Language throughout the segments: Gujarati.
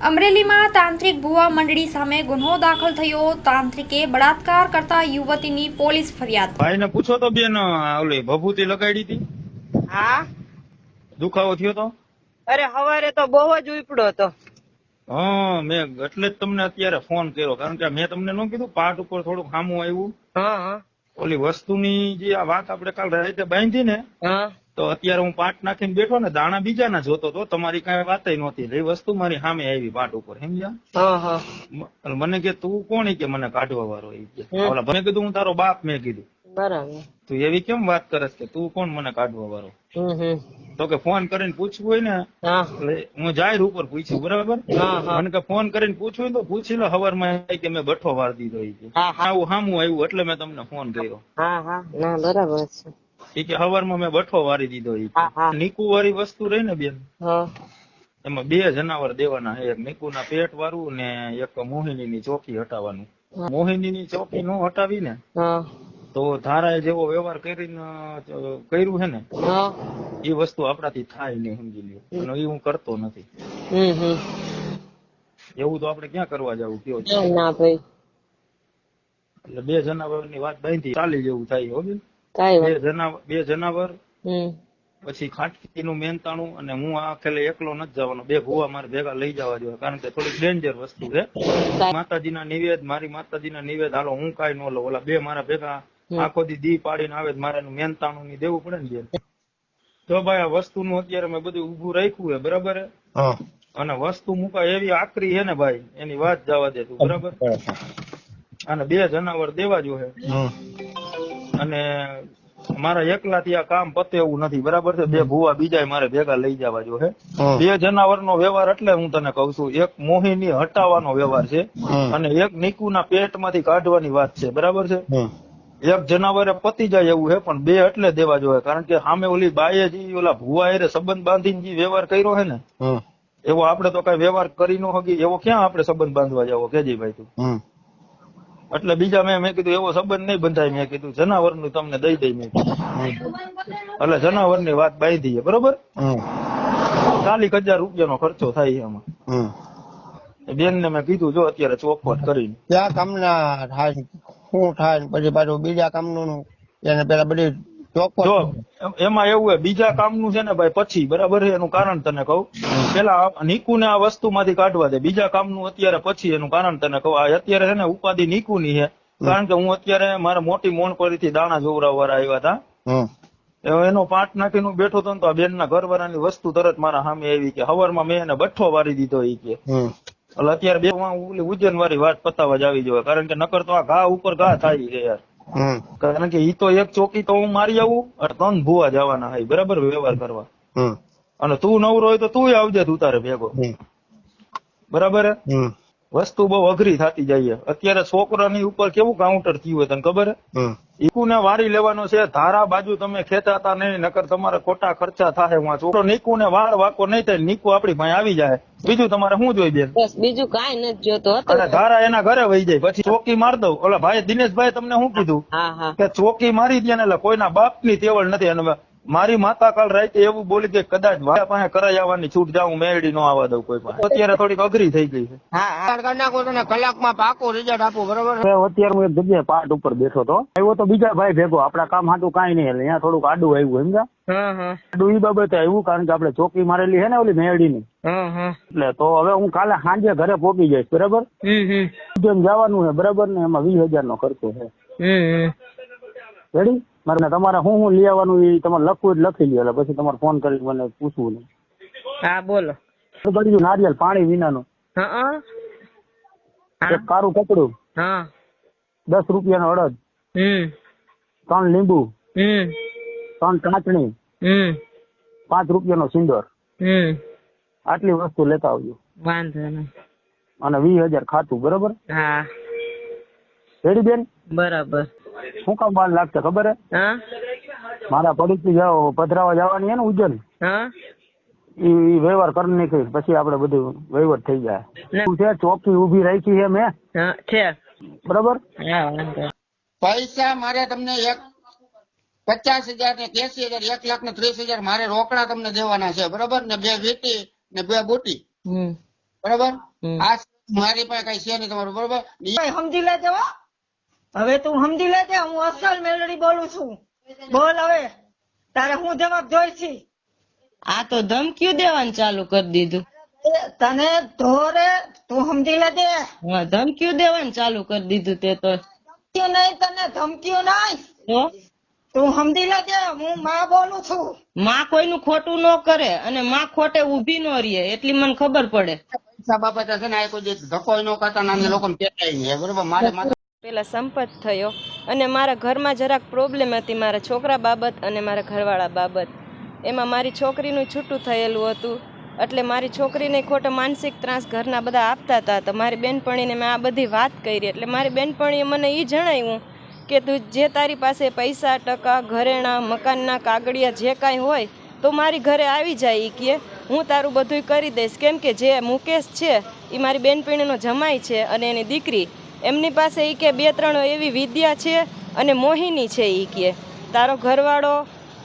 અમરેલીમાં તાંત્રિક ભુવા મંડળી સામે ગુનો દાખલ થયો. તાંત્રિકે બળાત્કાર કરતા યુવતીની પોલીસ ફરિયાદ. ભાઈને પૂછો તો બેન ઓલી ભભૂતિ લગાડી હતી? હા. દુખાવો થયો તો? અરે હવારે તો બહુ જ ઉપડો હતો. હા મેં એટલે જ તમને અત્યારે ફોન કર્યો કારણ કે મેં તમને ન કીધું પાઠ ઉપર થોડું ખામું આવ્યું. હા હા. ઓલી વસ્તુની જે આ વાત આપણે કાલ રાતે બાંધી ને હા. તો અત્યારે હું પાટ નાખીને બેઠો ને દાણા બીજાના જોતો તો તમારી કઈ વાત નહોતી. એ વસ્તુ મારી સામે આવી પાટ ઉપર સમજ્યા મને કે તું કોણ? કે મને કાઢવા વાળો મને કે. ઓલા મેં કીધું હું તારો બાપ મેં કીધું. બરાબર. તું એવી કેમ વાત કરે કે તું કોણ મને કાઢવા વાળો? હમ હમ. તો કે ફોન કરીને પૂછવું હોય ને. એટલે હું જાહેર ઉપર પૂછ્યું બરાબર? મને કે ફોન કરીને પૂછવું તો પૂછી લો હવારમાં માં કે મેં બઠો વાર દીધો હા હા. આવું સામું આવ્યું એટલે મેં તમને ફોન કર્યો. હા હા. ના બરાબર છે. ઈ કે હવારમાં મેં બઠો વારી દીધો હા નીકુ વાળી વસ્તુ રહી ને બેન. એમાં બે જનાવર દેવાના છે. એક નીકુના પેટ વાળું ને એક મોહિની ની ચોકી હટાવવાનું. મોહિની ની ચોકી નો હટાવી ને તો ધારા જેવો વ્યવહાર કરીને કર્યું છે ને એ વસ્તુ આપણાથી થાય નહીં સમજી લ્યો. અને એ હું કરતો નથી. એવું તો આપણે ક્યાં કરવા જવું કયો ના, ના ભાઈ. એટલે બે જનાવરની વાત બાંધી ચાલી જેવું થાય હો બેન. બે જનાવર બે જનાવર પછી ખાટકી નું મેનતાણું અને હું આ ખેલે એકલો નથી જવાનો. બે ભૂવા મારે ભેગા લઈ જવા જોઈએ કારણ કે થોડીક ડેન્જર વસ્તુ છે. માતાજી માતાજીના નિવેદ મારી માતાજીના નિવેદ હાલો હું કઈ ન લઉં. ઓલા બે મારા ભેગા આખો દી દી પાડીને આવે મારે એનું મહેનતાણું ની દેવું પડે ને બેન? જો ભાઈ આ વસ્તુ નું અત્યારે મેં બધું ઉભું રાખ્યું છે બરાબર અને વસ્તુ મુકાય એવી આકરી છે ને ભાઈ એની વાત જવા દે તું બરાબર? અને બે જનાવર દેવા જોઈએ અને મારા એકલાથી આ કામ પતે એવું નથી. બરાબર છે? બે ભૂવા બીજા મારે ભેગા લઈ જવા હે. બે જનાવર નો વ્યવહાર એટલે હું તને કઉ છું એક મોહિની હટાવવાનો વ્યવહાર છે અને એક નિકુના પેટમાંથી કાઢવાની વાત છે. બરાબર છે? એક જનાવરે પતી જાય એવું હે પણ બે એટલે દેવા જોઈએ કારણ કે સામે ઓલી બાએ જે ઓલા ભૂવા એરે સંબંધ બાંધીને જે વ્યવહાર કર્યો છે ને એવો આપણે તો કઈ વ્યવહાર કરી નો હકી એવો ક્યાં આપણે સંબંધ બાંધવા જાવો? કેજીભાઈ તું. એટલે બીજા મેં મેં કીધું એવો સંબંધ નહીં બંધાય મેં કીધું જનાવરનું તમને દઈ દઈ મેં એટલે જનાવરની વાત બાંધી બરોબર? ચાલીસ હજાર રૂપિયાનો ખર્ચો થાય એમાં. બેન ને મેં કીધું જો અત્યારે ચોખવટ કરીને. ક્યાં કામના થાય શું થાય ને પછી પાછું બીજા કામનું એને પેલા બધી જો એમાં એવું બીજા કામનું છે ને ભાઈ પછી બરાબર છે એનું કારણ તને કહું. પેલા નીકુ ને આ વસ્તુ માંથી કાઢવા દે. બીજા કામનું અત્યારે પછી એનું કારણ તને કહું. આ અત્યારે છે ને ઉપાધિ નીકુ ની છે કારણ કે હું અત્યારે મારા મોટી મોન પરથી દાણા જોવરાવવા આવ્યા હતા. એનો નાખીને નું બેઠો હતો તો આ બેન ના ઘરવાળાની વસ્તુ તરત મારા સામે આવી કે હવારમાં મેં એને બઠ્ઠો વારી દીધો એ કે. એટલે અત્યારે બે ઉજન વાળી વાત પતાવા જ આવી જોઈએ કારણ કે નકર તો આ ઘા ઉપર ઘા થાય છે યાર. કારણ કે ઈ તો એક ચોકી તો હું મારી આવું અને ત્રણ ભૂવા જવાના હોય બરાબર વ્યવહાર કરવા. અને તું નવરો હોય તો તું આવજે તું તારે ભેગો. બરાબર હે? વસ્તુ બહુ અઘરી થતી જાય. અત્યારે છોકરાની ઉપર કેવું કાઉન્ટર થયું હોય તને ખબર ઈકુને વારી લેવાનો છે ધારા બાજુ તમે ખેંચાતા નહીં નકર તમારે ખોટા ખર્ચા થાય હું છોકરો. નીકુ ને વાળ વાકો નહીં થાય નીકુ આપડી ભાઈ આવી જાય. બીજું તમારે શું જોઈ બેન? બસ બીજું કઈ નથી જોતો અને ધારા એના ઘરે વહી જાય. પછી ચોકી માર દઉં. ઓલા ભાઈ દિનેશભાઈ તમને શું કીધું? હા હા. કે ચોકી મારી દે ને એટલે કોઈના બાપની તેવડ નથી. અને મારી માતા કાલ રાતે એવું બોલી કે કદાચ મારા પાસે કરાઈ આવવાની છૂટ જાઉં મેળડી નો આવવા દઉં કોઈ પાસે. અત્યારે થોડીક અઘરી થઈ ગઈ છે. હા હા. કરી નાખો તને કલાકમાં પાકું રિઝલ્ટ આપું બરોબર? અત્યારે હું એક જગ્યાએ પાટ ઉપર બેઠો હતો. આવ્યો તો બીજા ભાઈ ભેગો. આપડા કામ હાટું કાંઈ નહીં એટલે અહીંયા થોડુંક આડું આવ્યું સમજા હા હા. આડું ઈ બાબતે આવ્યું કારણ કે આપડે ચોકી મારેલી છે ને ઓલી હા હા. એટલે તો હવે હું કાલે સાંજે ઘરે પહોંચી જઈશ બરાબર? હમ જવાનું છે બરાબર ને? એમાં વીસ હજાર નો ખર્ચો છે. રેડી મારે તમારે શું શું લઈ આવવાનું એ તમારે લખવું લખી લ્યો એટલે પછી તમારે ફોન કરી મને પૂછવું ને હા બોલો. બધું નારિયેલ પાણી વિનાનું. એક કારું કપડું હા. દસ રૂપિયાનો અડદ ત્રણ લીંબુ ત્રણ હમ. પાંચ રૂપિયાનો સિંદોર. સિંદર આટલી વસ્તુ લેતા આવજો. વાંધો નહીં. અને વીસ હજાર ખાતું બરોબર? હા. રેડી બેન? બરાબર. શું કામ વાર લાગશે ખબર હે? હા? મારા પડીકી જાઓ પધરાવા જવાની હે ને ઉજ્જૈન હા? ઈ વ્યવહાર કરી નીકળી પછી આપડે બધું વહીવટ થઈ જાય. શું છે? ચોકી ઊભી રાખી છે મેં છે. બરાબર? પૈસા મારે તમને એક પચાસ હજાર ને એસી હજાર એક લાખ ને ત્રીસ હજાર મારે રોકડા તમને દેવાના છે. બરોબર? ને બે વીટી ને બે બુટી. બરોબર? બરાબર આ મારી પાસે કઈ છે નહીં તમારું બરોબર? સમજી લેજો હવે તું સમજી લેજે હું અસલ મેલડી બોલું છું. બોલ હવે તારે હું જવાબ જોઈ છી આ તો ધમકીઓ દેવાનું ચાલુ કરી દીધું. તને ધોરે તું સમજી લેજે. હા ધમકીઓ દેવાનું ચાલુ કરી દીધું તે તો. ધમકીઓ નહીં તને ધમકીઓ નહીં. તું? સમજી લેજે હું માં બોલું છું. માં કોઈનું ખોટું ન કરે અને માં ખોટે ઊભી ન રહે એટલી મને ખબર પડે. પૈસા બાબતે છે ને આ કોઈ દિવસ ધક્કો ન કરતા લોકોને કહેતાય બરોબર મારે પેલા સંપત થયો અને મારા ઘરમાં જરાક પ્રોબ્લેમ હતી મારા છોકરા બાબત અને મારા ઘરવાળા બાબત. એમાં મારી છોકરીનું છૂટું થયેલું હતું. એટલે મારી છોકરીને ખોટો માનસિક ત્રાસ ઘરના બધા આપતા હતા. તો મારી બેનપણીને મેં આ બધી વાત કરી. એટલે મારી બેનપણીએ મને એ જણાવ્યું કે તું જે તારી પાસે પૈસા, ટકા, ઘરેણાં, મકાનના કાગળિયા જે કાંઈ હોય તો મારી ઘરે આવી જાય એ કે. હું તારું બધુંય કરી દઈશ. કેમ કે જે મુકેશ છે એ મારી બેનપણીનો જમાઈ છે અને એની દીકરી એમની પાસે એ કે બે ત્રણ એવી વિદ્યા છે અને મોહિની છે એ કે. તારો ઘરવાળો,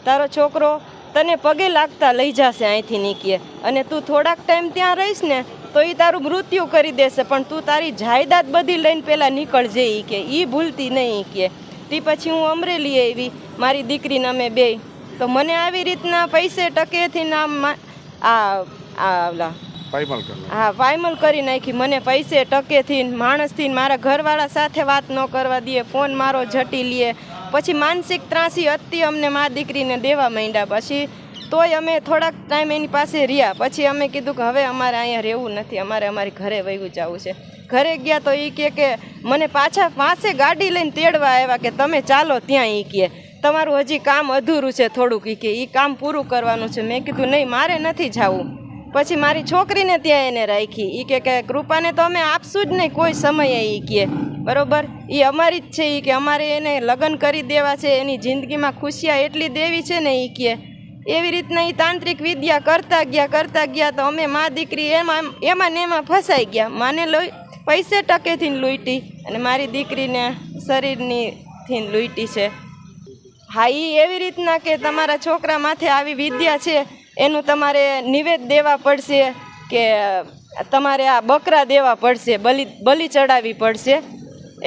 તારો છોકરો તને પગે લાગતા લઈ જશે અહીંથી નીકળે અને તું થોડાક ટાઈમ ત્યાં રહીશ ને તો એ તારું મૃત્યુ કરી દેશે, પણ તું તારી જાયદાદ બધી લઈને પહેલાં નીકળજે એ કે. એ ભૂલતી નહીં કે. તે પછી હું અમરેલી આવી, મારી દીકરીને અમે બે. તો મને આવી રીતના પૈસે ટકેથી ના આ આ ઓલા હા ફાઇનલ કરી નાખી. મને પૈસે ટકેથી માણસથી મારા ઘરવાળા સાથે વાત ન કરવા દે, ફોન મારો જટી લે. પછી માનસિક ત્રાસી હતી અમને મા દીકરીને દેવા માંડ્યા. પછી તોય અમે થોડાક ટાઈમ એની પાસે રહ્યા. પછી અમે કીધું કે હવે અમારે અહીંયા રહેવું નથી. અમારે અમારી ઘરે વયું જવું છે. ઘરે ગયા તો એ કહે કે મને પાછા પાસે ગાડી લઈને તેડવા આવ્યા કે તમે ચાલો ત્યાં એ કહે તમારું હજી કામ અધૂરું છે થોડુંક ઈ કે. એ કામ પૂરું કરવાનું છે. મેં કીધું, નહીં, મારે નથી જવું. પછી મારી છોકરીને ત્યાં એને રાખી. એ કે કે, કૃપાને તો અમે આપશું જ નહીં, કોઈ સમયે એ કે. બરોબર? એ અમારી જ છે એ કે અમારે એને લગ્ન કરી દેવા છે, એની જિંદગીમાં ખુશિયા એટલી દેવી છે ને એ કે. એવી રીતના એ તાંત્રિક વિદ્યા કરતા ગયા કરતા ગયા તો અમે મા દીકરી એમાં એમાં ને એમાં ફસાઈ ગયા. માને લોહી પૈસે ટકેથી લૂંટી અને મારી દીકરીને શરીરની થી લૂંટી છે. હા એ એવી રીતના કે તમારા છોકરા માથે આવી વિદ્યા છે એનું તમારે નિવેદ દેવા પડશે કે તમારે આ બકરા દેવા પડશે, બલિ બલિ ચડાવવી પડશે.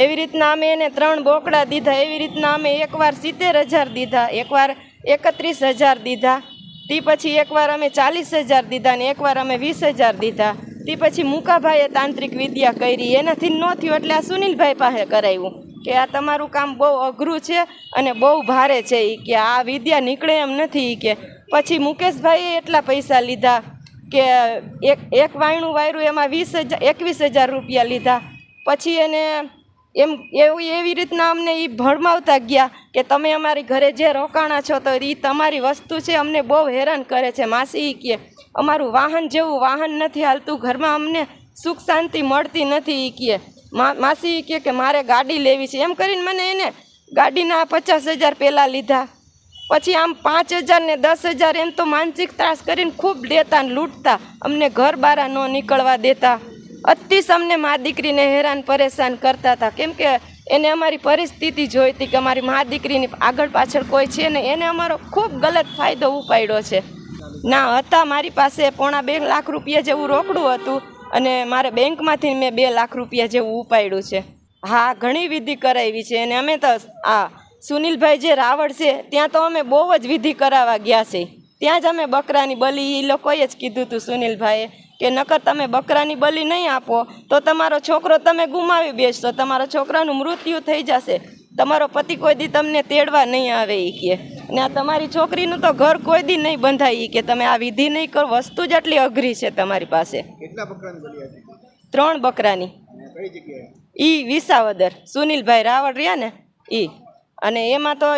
એવી રીતના અમે એને ત્રણ બોકડા દીધા, એવી રીતના અમે એકવાર સિત્તેર હજાર દીધા, એકવાર એકત્રીસ હજાર દીધા, તે પછી એકવાર અમે ચાલીસ હજાર દીધા ને એકવાર અમે વીસ હજાર દીધા. તે પછી મુકાભાઈએ તાંત્રિક વિદ્યા કરી, એનાથી ન થયું એટલે આ સુનિલભાઈ પાસે કરાવ્યું કે આ તમારું કામ બહુ અઘરું છે અને બહુ ભારે છે એ કે આ વિદ્યા નીકળે એમ નથી કે પછી મુકેશભાઈએ એટલા પૈસા લીધા કે એક એક વાયણું વાયરું એમાં વીસ હજાર એકવીસ હજાર રૂપિયા લીધા. પછી એને એમ એવું, એવી રીતના અમને એ ભરમાવતા ગયા કે તમે અમારી ઘરે જે રોકાણા છો તો એ તમારી વસ્તુ છે, અમને બહુ હેરાન કરે છે. માસી કે, અમારું વાહન જેવું વાહન નથી હાલતું, ઘરમાં અમને સુખ શાંતિ મળતી નથી એ કે. મા- માસી ઈ કે કે, મારે ગાડી લેવી છે. એમ કરીને મને એને ગાડીના પચાસ હજાર પહેલાં લીધા. પછી આમ પાંચ હજાર ને દસ હજાર એમ તો માનસિક ત્રાસ કરીને ખૂબ દેતા ને લૂંટતા. અમને ઘર બારા ન નીકળવા દેતા. અતિશ અમને મા દીકરીને હેરાન પરેશાન કરતા હતા. કેમ કે એને અમારી પરિસ્થિતિ જોઈ હતી કે અમારી મા દીકરીની આગળ પાછળ કોઈ છે ને એને અમારો ખૂબ ગલત ફાયદો ઉપાડ્યો છે. ના, હતા મારી પાસે પોણા બે લાખ રૂપિયા જેવું રોકડું હતું અને મારે બેંકમાંથી મેં બે લાખ રૂપિયા જેવું ઉપાડ્યું છે. હા, ઘણી વિધિ કરાવી છે. અને અમે તો આ સુનિલભાઈ જે રાવળ છે ત્યાં તો અમે બહુ જ વિધિ કરાવવા ગયા છે. ત્યાં જ અમે બકરાની બલી એ લોકોએ જ કીધું હતું સુનિલભાઈએ કે નકર તમે બકરાની બલી નહીં આપો તો તમારો છોકરો તમે ગુમાવી બેસશો તમારો છોકરાનું મૃત્યુ થઈ જશે. તમારો પતિ કોઈ દી તમને તેડવા નહીં આવે એ કે. ને આ તમારી છોકરીનું તો ઘર કોઈ દી નહીં બંધાય કે તમે આ વિધિ નહીં કરો વસ્તુ જ આટલી અઘરી છે તમારી પાસે. ત્રણ બકરાની. ઈ વિસાવદર. સુનિલભાઈ રાવળ રહ્યા ને ઈ. અને એમાં તો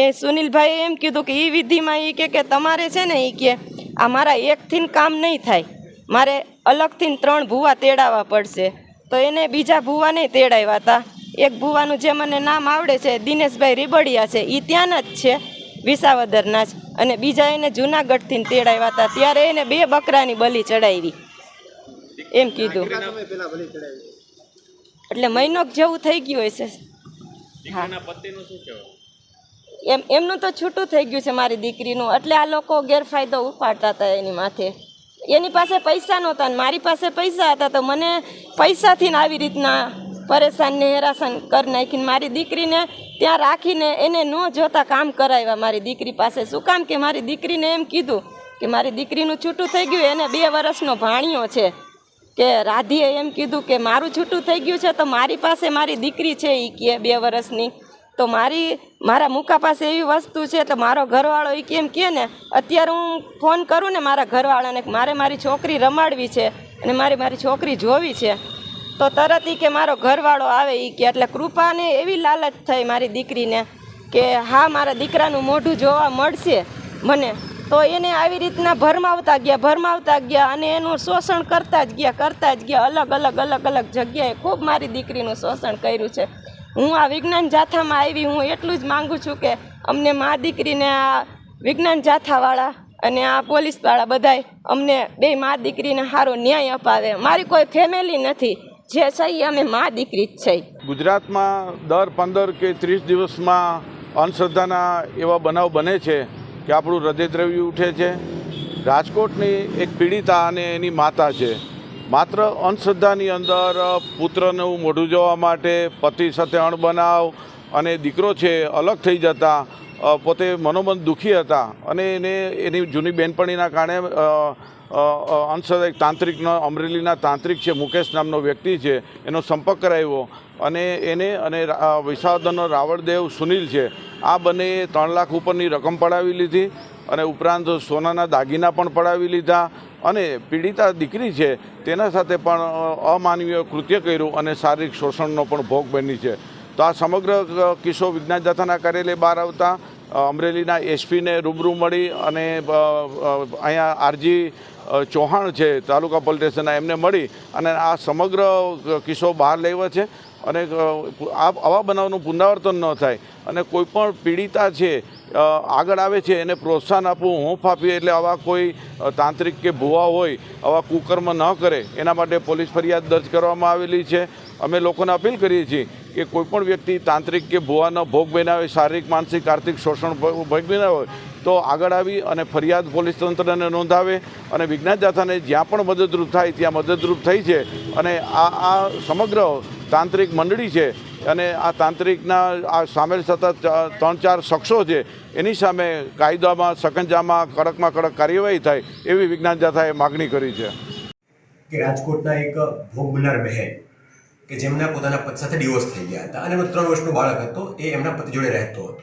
એ સુનિલભાઈએ એમ કીધું કે એ વિધિમાં એ કે કે તમારે છે ને એ કે આ મારા એકથી કામ નહીં થાય. મારે અલગથી ત્રણ ભૂવા તેડાવવા પડશે. તો એને બીજા ભૂવા નહીં તેડાવ્યા હતા. એક ભૂવાનું જે મને નામ આવડે છે દિનેશભાઈ રીબડિયા છે એ ત્યાંના જ છે વિસાવદરના જ. અને બીજા એને જુનાગઢથી તેડાવ્યા હતા. ત્યારે એને બે બકરાની બલી ચડાવી. એમ કીધું. એટલે મહિનો જેવું થઈ ગયું હશે. હા એમ, એમનું તો છૂટું થઈ ગયું છે મારી દીકરીનું. એટલે આ લોકો ગેરફાયદો ઉપાડતા હતા એની માથે. એની પાસે પૈસા નહોતા ને મારી પાસે પૈસા હતા તો મને પૈસાથી આવી રીતના પરેશાન ને હેરાસન કરી નાખીને મારી દીકરીને ત્યાં રાખીને એને ન જોતા કામ કરાવ્યા મારી દીકરી પાસે. શું કામ કે મારી દીકરીને એમ કીધું કે મારી દીકરીનું છૂટું થઈ ગયું, એને બે વર્ષનો ભાણિયો છે. કે રાધીએ એમ કીધું કે મારું છૂટું થઈ ગયું છે તો મારી પાસે મારી દીકરી છે એ કે બે વર્ષની. તો મારી, મારા મુકા પાસે એવી વસ્તુ છે તો મારો ઘરવાળો એ કેમ કહે ને, અત્યારે હું ફોન કરું ને મારા ઘરવાળાને મારે મારી છોકરી રમાડવી છે અને મારે મારી છોકરી જોવી છે, તો તરત એ કે મારો ઘરવાળો આવે એ કે એટલે કૃપાને એવી લાલચ થઈ મારી દીકરીને કે હા, મારા દીકરાનું મોઢું જોવા મળશે મને. તો એને આવી રીતના ભરમાવતા ગયા ભરમાવતા ગયા અને એનું શોષણ કરતા જ ગયા, કરતા જ ગયા. અલગ અલગ અલગ અલગ જગ્યાએ ખૂબ મારી દીકરીનું શોષણ કર્યું છે. હું આ વિજ્ઞાન જાથામાં આવી, હું એટલું જ માગું છું કે અમને મા દીકરીને આ વિજ્ઞાન જાથાવાળા અને આ પોલીસવાળા બધાય અમને બે મા દીકરીને સારો ન્યાય અપાવે. મારી કોઈ ફેમિલી નથી. જે છે એ અમે મા દીકરી જ છે. ગુજરાતમાં દર પંદર કે ત્રીસ દિવસમાં અંધશ્રદ્ધાના એવા બનાવ બને છે. કે આપણું હૃદયદ્રવ્ય ઉઠે છે. રાજકોટની એક પીડિતા અને એની માતા છે. માત્ર અંધશ્રદ્ધાની અંદર પુત્રનું મોઢું જોવા માટે પતિ સાથે અણબનાવ અને દીકરો છે અલગ થઈ જતા પોતે મનોમન દુઃખી હતા અને એને એની જૂની બેનપણીના કારણે અ, અ, અ, અંધશ્રદ્ધા એક તાંત્રિકનો અમરેલીના તાંત્રિક છે મુકેશ નામનો વ્યક્તિ છે એનો સંપર્ક કરાવ્યો અને એને અને વિસાવદરનો રાવળદેવ સુનિલ છે આ બંને ત્રણ લાખ ઉપરની રકમ પડાવી લીધી અને ઉપરાંત સોનાના દાગીના પણ પડાવી લીધા. અને પીડિતા દીકરી છે તેના સાથે પણ અમાનવીય કૃત્ય કર્યું અને શારીરિક શોષણનો પણ ભોગ બની છે. તો આ સમગ્ર કિસ્સો વિજ્ઞાન જાથાના કાર્યાલય બહાર આવતા અમરેલીના એસપીને રૂબરૂ મળી અને અહીંયા આરજી ચૌહાણ છે, તાલુકા પોલીસ સ્ટેશનના, એમને મળી અને આ સમગ્ર કિસ્સો બહાર લેવા છે અને આ, આવા બનાવનું પુનરાવર્તન ન થાય અને કોઈ પણ પીડિતા છે આગળ આવે છે, એને પ્રોત્સાહન આપવું, હોંફ આપીએ એટલે આવા કોઈ તાંત્રિક કે ભુવા હોય, આવા કુકર્મ ન કરે, એના માટે પોલીસ ફરિયાદ દર્જ કરવામાં આવેલી છે. અમે લોકોને અપીલ કરીએ છીએ કે કોઈપણ વ્યક્તિ તાંત્રિક કે ભુવાનો ભોગ બનાવે, શારીરિક, માનસિક, આર્થિક, શોષણ ભોગ બનાવે તો આગળ આવી અને ફરિયાદ પોલીસ તંત્રને નોંધાવે અને વિજ્ઞાન જાથાને જ્યાં પણ મદદરૂપ થાય, ત્યાં મદદરૂપ થઈ છે. અને આ આ સમગ્ર તાંત્રિક મંડળી છે અને આ તાંત્રિકના આ સામેલ થતા ત્રણ ચાર શખ્સો છે, એની સામે કાયદામાં, સકંજામાં, કડકમાં કડક કાર્યવાહી થાય એવી વિજ્ઞાન જાથાએ માગણી કરી છે. કે રાજકોટના એક ભોગ બહેન, કે જેમના પોતાના પતિ સાથે ડિવોર્સ થઈ ગયા હતા અને ત્રણ વર્ષનો બાળક હતો, એ એમના પતિ જોડે રહેતો હતો.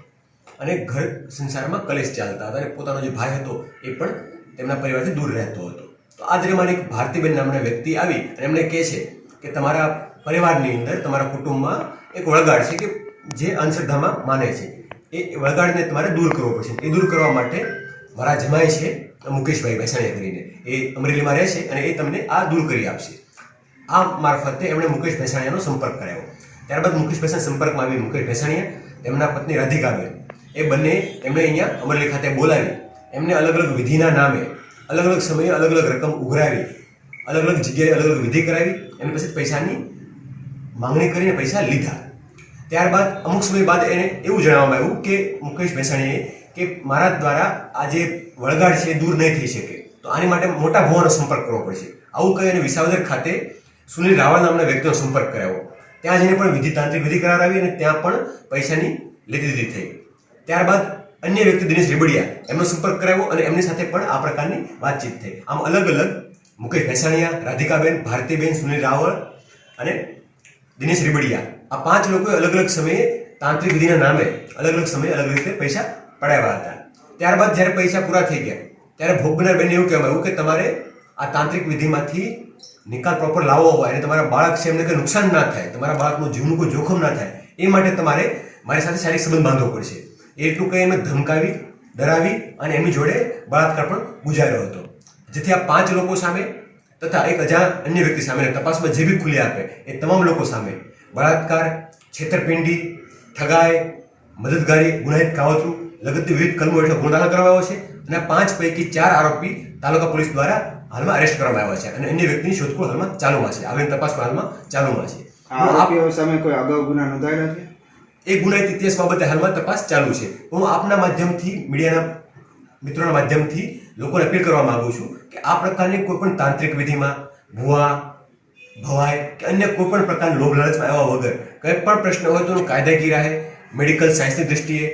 અને ઘર સંસારમાં કલેશ ચાલતા હતા અને પોતાનો જે ભાઈ હતો, એ પણ તેમના પરિવારથી દૂર રહેતો હતો. તો આ દરમિયાન એક ભારતીબેન નામના વ્યક્તિ આવી અને એમને કહે છે કે તમારા પરિવારની અંદર તમારા કુટુંબમાં એક વળગાડ છે કે જે અંધશ્રદ્ધામાં માને છે. એ વળગાડને તમારે દૂર કરવો પડશે. એ દૂર કરવા માટે મારા જમાય છે મુકેશભાઈ ભેસાણીયા કરીને. એ અમરેલીમાં રહે છે અને એ તમને આ દૂર કરી આપશે. આ મારફતે એમણે મુકેશ ભેસાણીયાનો સંપર્ક કરાયો ત્યારબાદ મુકેશ ભેસાણ સંપર્કમાં આવી મુકેશ ભેસાણીયા તેમના પત્ની રાધિકાબેન એ બંને એમણે અહીંયા અમરેલી ખાતે બોલાવી. એમને અલગ અલગ વિધિના નામે અલગ અલગ સમયે અલગ અલગ રકમ ઉઘરાવી, અલગ અલગ જગ્યાએ અલગ અલગ વિધિ કરાવી. એની પછી પૈસાની માંગણી કરીને પૈસા લીધા. ત્યારબાદ અમુક સમય બાદ એને એવું જણાવવામાં આવ્યું કે મુકેશ ભેસાણીએ કે મારા દ્વારા આ જે વળગાડ છે એ દૂર નહીં થઈ શકે. તો આની માટે મોટા ભુવાનો સંપર્ક કરવો પડશે. આવું કહી અને વિસાવદર ખાતે સુનિલ રાવળ નામના વ્યક્તિનો સંપર્ક કરાવ્યો ત્યાં જઈને પણ વિધિ તાંત્રિક વિધિ કરાવી અને ત્યાં પણ પૈસાની લીધી થઈ. ત્યારબાદ અન્ય વ્યક્તિ દિનેશ રેબડિયા એમનો સંપર્ક કરાવ્યો અને એમની સાથે પણ આ પ્રકારની વાતચીત થઈ. આમ અલગ અલગ મુકેશ ભેસાણીયા, રાધિકાબેન, ભારતીબેન, સુનિલ રાવળ અને દિનેશ રીબડિયા. આ પાંચ લોકોએ અલગ અલગ સમયે તાંત્રિક વિધિના નામે અલગ અલગ સમયે અલગ રીતે પૈસા પડાવ્યા હતા. ત્યારબાદ જ્યારે પૈસા પૂરા થઈ ગયા, ત્યારે ભોગ બનનાર બેનને એવું કહેવામાં આવ્યું કે તમારે આ તાંત્રિક વિધિમાંથી નિકાલ પ્રોપર લાવવો હોય અને તમારા બાળક છે એમને કંઈ નુકસાન ના થાય, તમારા બાળકનું જીવનું કોઈ જોખમ ના થાય, એ માટે તમારે મારી સાથે શારીરિક સંબંધ બાંધવો પડશે. એટલું કંઈ એમને ધમકાવી, ડરાવી અને એમની જોડે બળાત્કાર પણ ગુજાર્યો હતો. જેથી આ પાંચ લોકો સામે તથા એક અજાણ અન્ય વ્યક્તિ સામે અને તપાસમાં જે બી ખુલી આપે એ તમામ લોકો સામે બળાત્કાર છેતરપિંડી ઠગાઈ મદદગારી ગુનાહિત કાવતરું લગતી વિવિધ કલમો હેઠળ ગુનો દાખલ કરવામાં આવ્યો છે અને પાંચ પૈકી ચાર આરોપી તાલુકા પોલીસ દ્વારા હાલમાં અરેસ્ટ કરવામાં આવ્યા છે અને અન્ય વ્યક્તિની શોધખોળ હાલમાં ચાલુમાં છે. આગળની તપાસ હાલમાં ચાલુમાં છે. આપ- આરોપીઓ સામે કોઈ અગાઉ ગુના નોંધાયેલા છે? એ ગુનાહિત ઇતિહાસ બાબતે હાલમાં તપાસ ચાલુ છે. હું આપના માધ્યમથી મીડિયાના મિત્રોના માધ્યમથી લોકોને અપીલ કરવા માંગુ છું કે આ પ્રકારની કોઈપણ તાંત્રિક વિધિમાં, ભુવા ભવાય કે અન્ય કોઈપણ પ્રકારના લોભ લાલચમાં આવ્યા વગર કંઈ પણ પ્રશ્ન હોય તો કાયદાકીય રાહે મેડિકલ સાયન્સની દ્રષ્ટિએ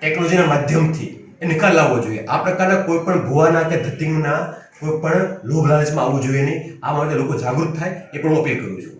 ટેકનોલોજીના માધ્યમથી એ નિકાલ લાવવો જોઈએ. આ પ્રકારના કોઈપણ ભુવાના કે ધતિંગના કોઈપણ લોભ લાલચમાં આવવું જોઈએ નહીં. આ માટે લોકો જાગૃત થાય, એ પણ હું અપીલ કરું છું.